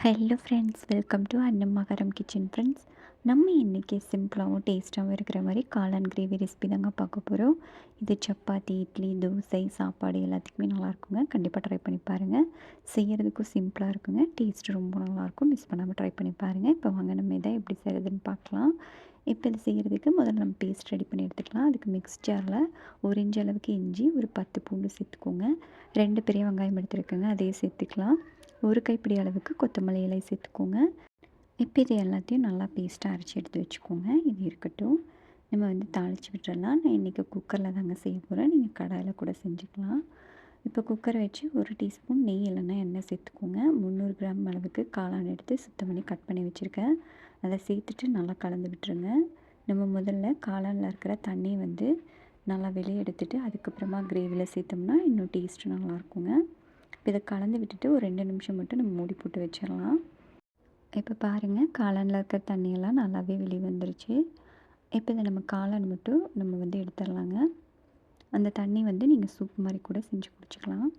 Hello friends welcome to Annamakaram kitchen friends நம்ம இன்றைக்கி சிம்பிளாகவும் டேஸ்ட்டாகவும் இருக்கிற மாதிரி காளான் கிரேவி ரெசிபி தாங்க பார்க்க போகிறோம் இது சப்பாத்தி இட்லி தோசை சாப்பாடு எல்லாத்துக்குமே நல்லாயிருக்குங்க கண்டிப்பாக ட்ரை பண்ணி பாருங்கள் செய்கிறதுக்கும் சிம்பிளாக இருக்குங்க. டேஸ்ட் ரொம்ப நல்லாயிருக்கும் மிஸ் பண்ணாமல் ட்ரை பண்ணி பாருங்கள் இப்போ வாங்க நம்ம இதை எப்படி செய்கிறதுன்னு பார்க்கலாம். இப்போ இது செய்கிறதுக்கு முதல்ல நம்ம பேஸ்ட் ரெடி பண்ணி எடுத்துக்கலாம். அதுக்கு மிக்ஸ் ஜாரில் ஒரு இன்ச்சு அளவுக்கு இஞ்சி ஒரு பத்து பூண்டு சேர்த்துக்கோங்க. ரெண்டு பெரிய வெங்காயம் எடுத்துருக்கோங்க. அதையே சேர்த்துக்கலாம். ஒரு கைப்பிடி அளவுக்கு கொத்தமல்லி இலை சேர்த்துக்கோங்க. இப்போ இது எல்லாத்தையும் நல்லா பேஸ்ட்டாக அரைச்சி எடுத்து வச்சுக்கோங்க. இது இருக்கட்டும். நம்ம வந்து தாளித்து விட்டுறலாம். நான் இன்றைக்கி குக்கரில் தாங்க செய்ய போகிறேன் நீங்கள் கடாயில் கூட செஞ்சுக்கலாம். இப்போ குக்கரை வச்சு ஒரு டீஸ்பூன் நெய் இல்லைன்னா எண்ணெய் சேர்த்துக்கோங்க. முந்நூறு கிராம் அளவுக்கு காளான் எடுத்து சுத்தம் பண்ணி கட் பண்ணி வச்சுருக்கேன். அதை சேர்த்துட்டு நல்லா கலந்து விட்டுருங்க. நம்ம முதல்ல காளானில் இருக்கிற தண்ணியை வந்து நல்லா வெளியே எடுத்துகிட்டு அதுக்கப்புறமா கிரேவியில் சேர்த்தோம்னா இன்னும் டேஸ்ட்டு நல்லாயிருக்குங்க இப்போ இதை கலந்து விட்டுட்டு ஒரு ரெண்டு நிமிஷம் மட்டும் நம்ம மூடி போட்டு வச்சிடலாம். இப்போ பாருங்கள் காளானில் இருக்கிற தண்ணியெல்லாம் நல்லாவே வெளியே வந்துருச்சு இப்போ இதை நம்ம காளான் மட்டும் நம்ம வந்து எடுத்துடலாங்க. அந்த தண்ணி வந்து நீங்கள் சூப் மாதிரி கூட செஞ்சு குடிச்சிக்கலாம்.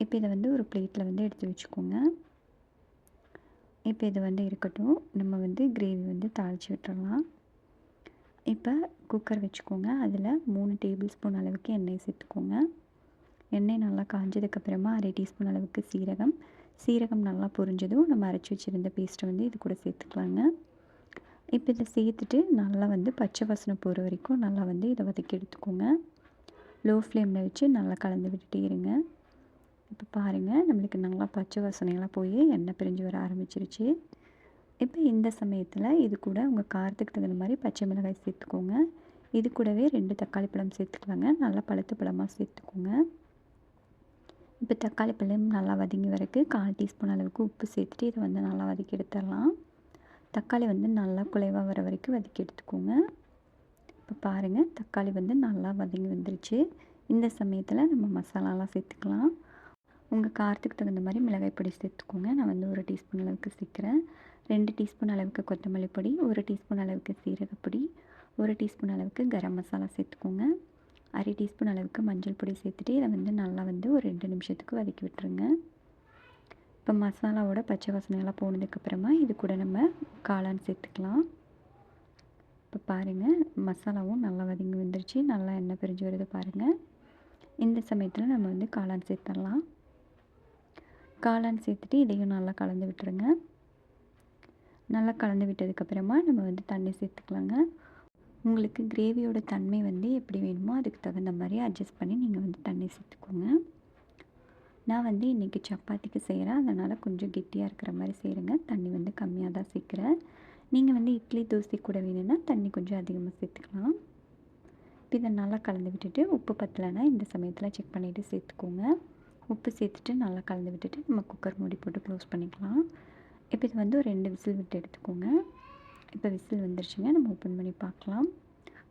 இப்போ இதை வந்து ஒரு பிளேட்டில் வந்து எடுத்து வச்சுக்கோங்க. இப்போ இது வந்து இருக்கட்டும் நம்ம வந்து கிரேவி வந்து தாளித்து விட்டுறலாம் இப்போ குக்கர் வச்சுக்கோங்க. அதில் மூணு டேபிள் ஸ்பூன் அளவுக்கு எண்ணெய் சேர்த்துக்கோங்க. எண்ணெய் நல்லா காஞ்சதுக்கப்புறமா அரை டீஸ்பூன் அளவுக்கு சீரகம். சீரகம் நல்லா பொரிஞ்சதும் நம்ம அரைச்சி வச்சுருந்த பேஸ்ட்டை வந்து இது கூட சேர்த்துக்கலாங்க. இப்போ இதை சேர்த்துட்டு நல்லா வந்து பச்சை வாசனை போகிற வரைக்கும் நல்லா வந்து இதை வதக்கி எடுத்துக்கோங்க. லோ ஃப்ளேமில் வச்சு நல்லா கலந்து விட்டுட்டே இருங்க. இப்போ பாருங்கள் நம்மளுக்கு நல்லா பச்சை வாசனையெல்லாம் போய் எண்ணெய் பிரிஞ்சு வர ஆரம்பிச்சிருச்சு. இப்போ இந்த சமயத்தில் இது கூட உங்கள் காரத்துக்கு தகுந்த மாதிரி பச்சை மிளகாய் சேர்த்துக்கோங்க. இது கூடவே ரெண்டு தக்காளி பழம் சேர்த்துக்கலாங்க. நல்லா பழுத்து பழமாக சேர்த்துக்கோங்க. இப்போ தக்காளி பழம் நல்லா வதங்கி வரைக்கும் கால் டீஸ்பூன் அளவுக்கு உப்பு சேர்த்துட்டு இதை வந்து நல்லா வதக்கி எடுத்துடலாம். தக்காளி வந்து நல்லா குலைவாக வர வரைக்கும் வதக்கி எடுத்துக்கோங்க. இப்போ பாருங்கள் தக்காளி வந்து நல்லா வதங்கி வந்துருச்சு. இந்த சமயத்தில் நம்ம மசாலாலாம் சேர்த்துக்கலாம். உங்கள் காரத்துக்கு தகுந்த மாதிரி மிளகாய் பொடி சேர்த்துக்கோங்க. நான் வந்து ஒரு டீஸ்பூன் அளவுக்கு சேர்க்குறேன். ரெண்டு டீஸ்பூன் அளவுக்கு கொத்தமல்லி பொடி ஒரு டீஸ்பூன் அளவுக்கு சீரகப்பொடி ஒரு டீஸ்பூன் அளவுக்கு கரம் மசாலா சேர்த்துக்கோங்க. அரை டீஸ்பூன் அளவுக்கு மஞ்சள் பொடி சேர்த்துட்டு இதை வந்து நல்லா வந்து ஒரு ரெண்டு நிமிஷத்துக்கு வதக்கி விட்டுருங்க. இப்போ மசாலாவோட பச்சை வாசனையெல்லாம் போனதுக்கப்புறமா இது கூட நம்ம காளான் சேர்த்துக்கலாம். இப்போ பாருங்கள் மசாலாவும் நல்லா வதங்கி வந்துருச்சு. நல்லா எண்ணெய் பிரிஞ்சு வருது பாருங்கள் இந்த சமயத்தில் நம்ம வந்து காளான் சேர்த்துடலாம். காளான் சேர்த்துட்டு இதையும் நல்லா கலந்து விட்டுருங்க. நல்லா கலந்து விட்டதுக்கப்புறமா நம்ம வந்து தண்ணி சேர்த்துக்கலாங்க. உங்களுக்கு கிரேவியோட தன்மை வந்து எப்படி வேணுமோ அதுக்கு தகுந்த மாதிரி அட்ஜஸ்ட் பண்ணி நீங்கள் வந்து தண்ணி சேர்த்துக்கோங்க. நான் வந்து இன்றைக்கி சப்பாத்திக்கு செய்கிறேன் அதனால் கொஞ்சம் கெட்டியாக இருக்கிற மாதிரி செய்கிறேங்க தண்ணி வந்து கம்மியாக தான் சேர்க்குறேன். நீங்கள் வந்து இட்லி தோசை கூட வேணும்னா தண்ணி கொஞ்சம் அதிகமாக சேர்த்துக்கலாம். இப்போ இதை நல்லா கலந்து விட்டுட்டு உப்பு பத்தலைன்னா இந்த சமயத்தில் செக் பண்ணிவிட்டு சேர்த்துக்கோங்க. உப்பு சேர்த்துட்டு நல்லா கலந்து விட்டுட்டு நம்ம குக்கர் மூடி போட்டு க்ளோஸ் பண்ணிக்கலாம். இப்போ இது வந்து ஒரு ரெண்டு விசில் விட்டு எடுத்துக்கோங்க. இப்போ விசில் வந்துருச்சுங்க. நம்ம ஓப்பன் பண்ணி பார்க்கலாம்.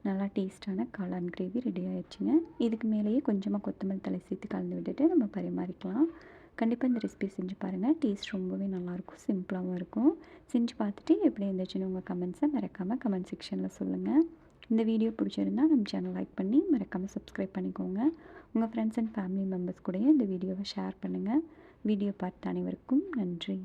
நல்லா டேஸ்ட்டான காளான் கிரேவி ரெடி ஆயிடுச்சுங்க. இதுக்கு மேலேயே கொஞ்சமாக கொத்தமல்லி தலை சேர்த்து கலந்து விட்டுட்டு நம்ம பரிமாறிக்கலாம். கண்டிப்பாக இந்த ரெசிபி செஞ்சு பாருங்கள் டேஸ்ட் ரொம்பவே நல்லாயிருக்கும். சிம்பிளாகவும் இருக்கும். செஞ்சு பார்த்துட்டு எப்படி இருந்துச்சுன்னு உங்கள் கமெண்ட்ஸை மறக்காமல் கமெண்ட் செக்ஷனில் சொல்லுங்கள் இந்த வீடியோ பிடிச்சிருந்தா நம்ம சேனல் லைக் பண்ணி மறக்காமல் சப்ஸ்கிரைப் பண்ணிக்கோங்க. உங்கள் ஃப்ரெண்ட்ஸ் அண்ட் ஃபேமிலி மெம்பர்ஸ் கூடயும் இந்த வீடியோவை ஷேர் பண்ணுங்கள் வீடியோ பார்த்த அனைவருக்கும் நன்றி.